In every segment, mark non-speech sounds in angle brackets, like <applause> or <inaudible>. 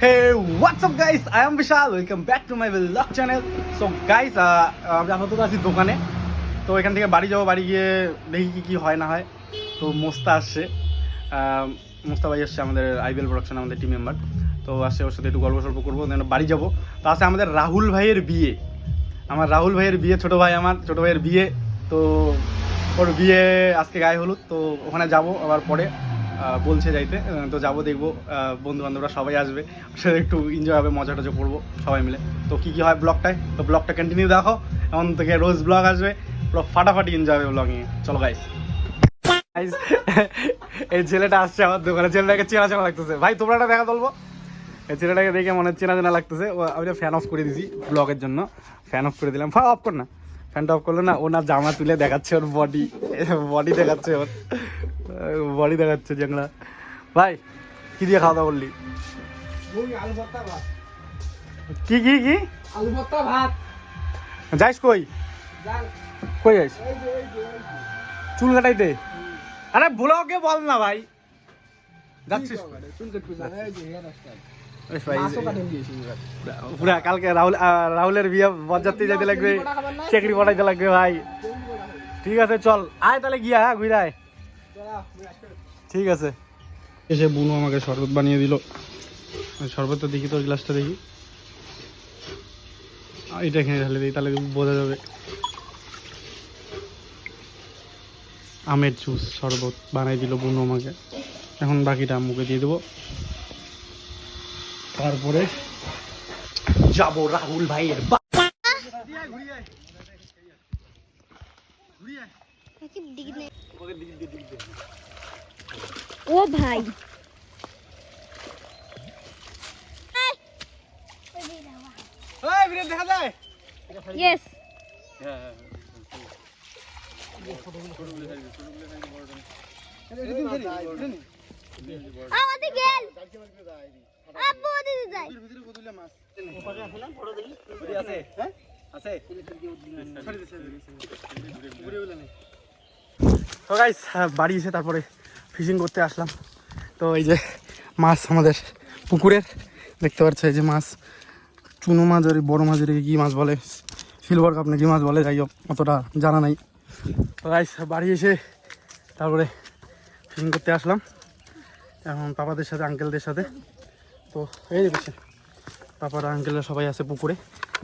Up guys? I am Vishal. Welcome back to my vlog channel. So guys, uh, আমি আপাতত আছি দোকানে। তো এখান থেকে বাড়ি যাব বাড়ি গিয়ে দেখি কি কি হয় না হয়। তো মোস্তা আসছে। মোস্তা ভাই আসছে আমাদের আইবিএল প্রোডাকশন আমাদের টিম মেম্বার তো আসছে ওর সাথে একটু গল্প সল্প করব বাড়ি যাব। তো আসছে আমাদের রাহুল ভাইয়ের বিয়ে। আমার রাহুল ভাইয়ের বিয়ে ছোট ভাই আমার ছোট ভাইয়ের বিয়ে। তো ওর বিয়ে আজকে গায়ে হলুদ তো ওখানে যাব আবার পরে। বলছে যাইতে। তো যাব, দেখব। বন্ধু বান্ধবরা সবাই আসবে। সাথে একটু এনজয় হবে মজা টজা করব সবাই মিলে। তো কী কী হয় ব্লগটায়? তো ব্লগটা কন্টিনিউ দেখো। এখন থেকে রোজ ব্লগ আসবে। পুরো ফাটাফাটি এনজয় হবে ব্লগিংয়ে চলো গাইস <laughs> এই ছেলেটা আসছে আমার দোকানে। ছেলেটাকে চেনা চেনা লাগতেছে। ভাই, তোমরা একটা দেখা তুলবো এই ছেলেটাকে দেখে মনে চেনা চেনা লাগতেছে। আমি ফ্যান অফ করে দিছি ব্লগের জন্য। ফ্যান অফ করে দিলাম। ফা অফ কর না। ফ্যানটা অফ করল না ওনার জামা তুলে দেখাচ্ছে ওর বডি বডি দেখাচ্ছে ওর বডি দেখাচ্ছে জাংলা ভাই কি দিয়ে খাওয়া দাওয়া করলি? কি কি কি? আলু ভর্তা ভাত। যাইস কই? কই যাইস। চুল কাটাইতে? আরে ব্লগে বল না ভাই। যাচ্ছিস। চুল কাটে, পুরা কালকে রাহুল রাহুলের বিয়ে বরযাত্রী যেতে লাগবে চেকড়ি পটাইতে লাগবে ভাই। ঠিক আছে চল। আয় তাহলে গিয়া হ্যাঁ ঘুরে আয়। ঠিক আছে। এসে বুনু আমাকে শরবত বানিয়ে দিল। শরবতটা দেখি তোর গ্লাসটা দেখি। এটা এখানে ঢালে দিই তাহলে বোঝা যাবে। আমের জুস শরবত বানাই দিল বুনু আমাকে। এখন বাকিটা আম্মুকে দিয়ে দেবো। তারপরে যাব রাহুল ভাইয়ের ও ভাই। দেখা যায়? ইয়েস আমাদের গেল। আব্বু ওদিকে যাই। তো গাইস বাড়ি এসে তারপরে ফিশিং করতে আসলাম। তো এই যে মাছ আমাদের পুকুরের দেখতে পাচ্ছ এই যে মাছ। চুনো মাছ আর বড়ো মাছ মাছের কি মাছ বলে? সিলভার কাপ না কি মাছ বলে যাই হোক অতটা জানা নাই। তো গাইস বাড়ি এসে তারপরে ফিশিং করতে আসলাম। এখন পাপাদের সাথে আঙ্কেলদের সাথে। তো এই দেখছি পাপার আঙ্কেলরা সবাই আছে পুকুরে।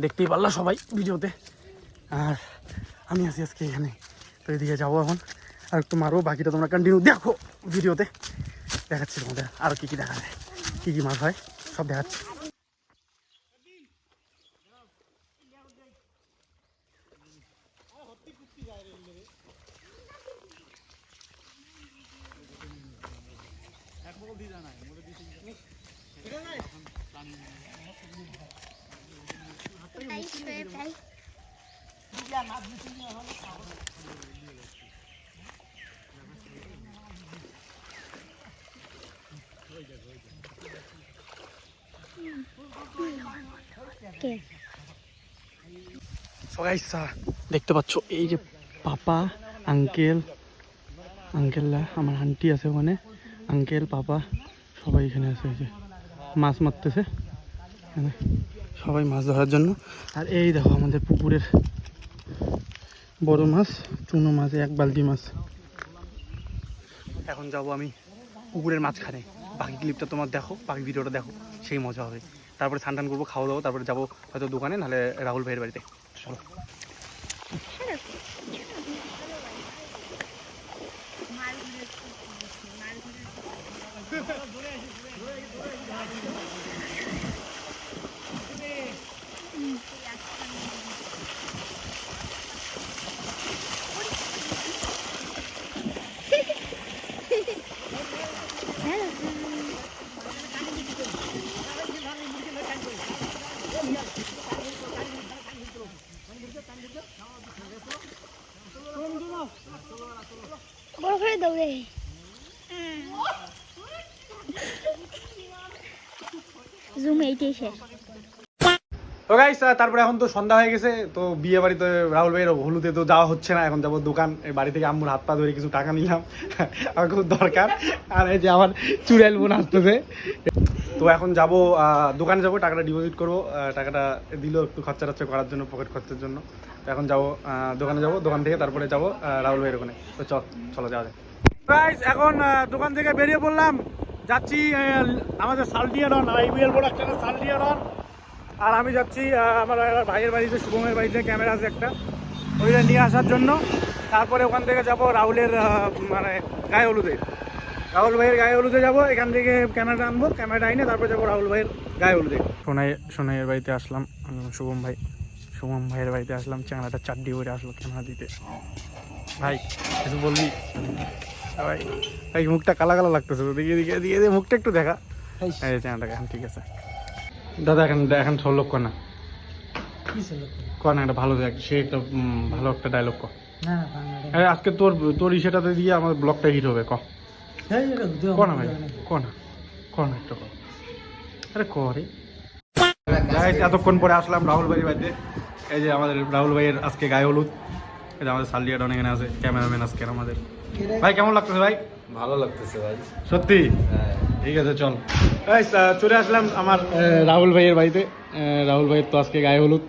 দেখতেই পারলা সবাই ভিডিওতে। আর আমি আছি আজকে এখানে। তো এদিকে যাব এখন। আর একটু মারবো, বাকিটা তোমরা কন্টিনিউ দেখো ভিডিওতে। দেখাচ্ছি তোমাদের আরও কী কী দেখা যায়, কী কী মাছ হয়, সব দেখাচ্ছি। দেখতে পাচ্ছ এই যে পাপা আঙ্কেল আঙ্কেলরা আমার আন্টি আছে ওখানে। আঙ্কেল পাপা, সবাই এখানে আছে এই যে। মাছ মারতেছে। সবাই মাছ ধরার জন্য। আর এই দেখো আমাদের পুকুরের বড় মাছ চুনো মাছ এক বালতি মাছ। এখন যাব আমি পুকুরের মাঝখানে। বাকি ক্লিপটা তোমার দেখো বাকি ভিডিওটা দেখো সেই মজা হবে। তারপরে স্নান টান করব খাওয়া দাওয়া তারপরে যাব হয়তো দোকানে নাহলে রাহুল ভাইয়ের বাড়িতে। চলো। বড় করে দৌড়ে জুম এইটাই শেষ তো গাইস তারপরে এখন তো সন্ধ্যা হয়ে গেছে, তো বিয়ে বাড়িতে রাহুল ভাইয়ের হলুদে তো যাওয়া হচ্ছে না, এখন যাব দোকান বাড়ি থেকে আম্মুর হাত পা ধরে কিছু টাকা নিলাম, <laughs> আমার খুব দরকার, আর এই যে আমার চুড়াইল বোন আসতেছে। তো এখন যাব দোকানে যাব, টাকাটা ডিপোজিট করব টাকাটা দিল একটু খরচা টরচা করার জন্য পকেট খরচার জন্য। তো এখন যাব দোকানে যাব, দোকান থেকে তারপরে যাব রাহুল ভাইয়ের ওখানে। তো চল, চলো যাওয়া যায় গাইস এখন দোকান থেকে বেরিয়ে পড়লাম, যাচ্ছি আমাদের সালটিয়া রন আইবিএল প্রোডাকশনের সালটিয়া রন। আর আমি যাচ্ছি আমার ভাইয়ের বাড়িতে শুভমের বাড়িতে ক্যামেরা আছে একটা। ওইটা নিয়ে আসার জন্য। তারপরে ওখান থেকে যাব রাহুলের মানে গায়ে হলুদে। রাহুল ভাইয়ের গায়ে হলুদে যাব এখান থেকে ক্যামেরাটা আনব ক্যামেরাটা আইনে তারপরে যাব রাহুল ভাইয়ের গায়ে হলুদে। সোনাই সোনাইয়ের বাড়িতে আসলাম শুভম ভাই। শুভম ভাইয়ের বাড়িতে আসলাম চ্যাংড়াটা চারটি করে আসলো ক্যামেরা দিতে। ভাই কিছু বলবি? ভাই ভাই মুখটা কালা কালা লাগতেছে দিকে দিকে দিয়ে দিয়ে মুখটা একটু দেখা। এই চ্যাংড়াটা এখন ঠিক আছে। দাদা এখন এখন ছ লক্ষ না। কর না একটা ভালো দেখ সে একটা ভালো একটা ডায়লগ কর আরে আজকে তোর তোর ইসেটাতে দিয়ে আমার ব্লগটা হিট হবে ক। না ভাই না ক না একটা ক। আরে করে এতক্ষণ পরে আসলাম রাহুল ভাইয়ের বাড়িতে। এই যে আমাদের রাহুল ভাইয়ের আজকে গায়ে হলুদ। এই যে আমাদের সালিয়া ডন এখানে আছে ক্যামেরাম্যান আজকে আমাদের। ভাই কেমন লাগতেছে ভাই? ভালো লাগতেছে ভাই। সত্যি? ঠিক আছে চল। চলে আসলাম আমার রাহুল ভাইয়ের বাড়িতে। রাহুল ভাইয়ের তো আজকে গায়ে হলুদ।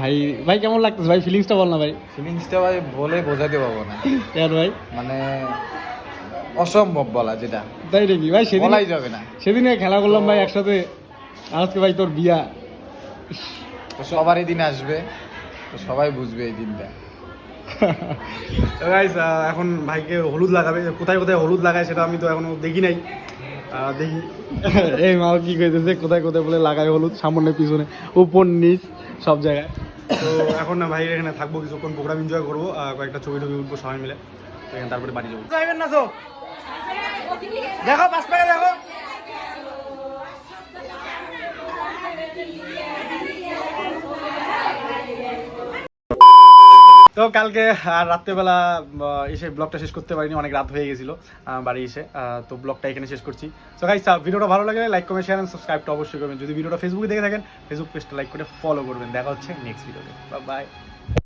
ভাই ভাই কেমন লাগতেছে ভাই? ফিলিংসটা বল না ভাই। ফিলিংসটা ভাই বলে বোঝাতে পারব না। ইয়ার ভাই? মানে অসম্ভব বলা যেটা। তাই নাকি? ভাই সেদিন বলাই যাবে না। সেদিনে খেলা করলাম ভাই একসাথে। আজকে ভাই তোর বিয়া। তো সবারই দিন আসবে। তো সবাই বুঝবে এই দিনটা। <laughs> গাইস এখন ভাইকে হলুদ লাগাবে। কোথায় কোথায় হলুদ লাগায় সেটা আমি তো এখনও দেখি নাই। দেখি। <laughs> এই মাল কি কইতেছে? কোথায় কোথায় বলে লাগায় হলুদ? সামনে পিছনে উপর নিচ সব জায়গায়। তো এখন না ভাই এখানে থাকব কিছুক্ষণ প্রোগ্রাম এনজয় করব কয়েকটা ছবি টবি উঠবো সবাই মিলে। তো এখানে তারপরে বাড়ি যাব। না তো? দেখো পাঁচ টাকা দেখো। তো কালকে আর রাত্রেবেলা এসে ব্লগটা শেষ করতে পারিনি, অনেক রাত হয়ে গেছিল বাড়ি এসে তো ব্লগটা এখানে শেষ করছি। তো গাইস ভিডিওটা ভালো লাগে লাইক কমেন্ট শেয়ার সাবস্ক্রাইবটা অবশ্যই করবেন। যদি ভিডিওটা ফেসবুকে দেখে থাকেন ফেসবুক পেজটা লাইক করে ফলো করবেন। দেখা হচ্ছে নেক্সট ভিডিওতে বাই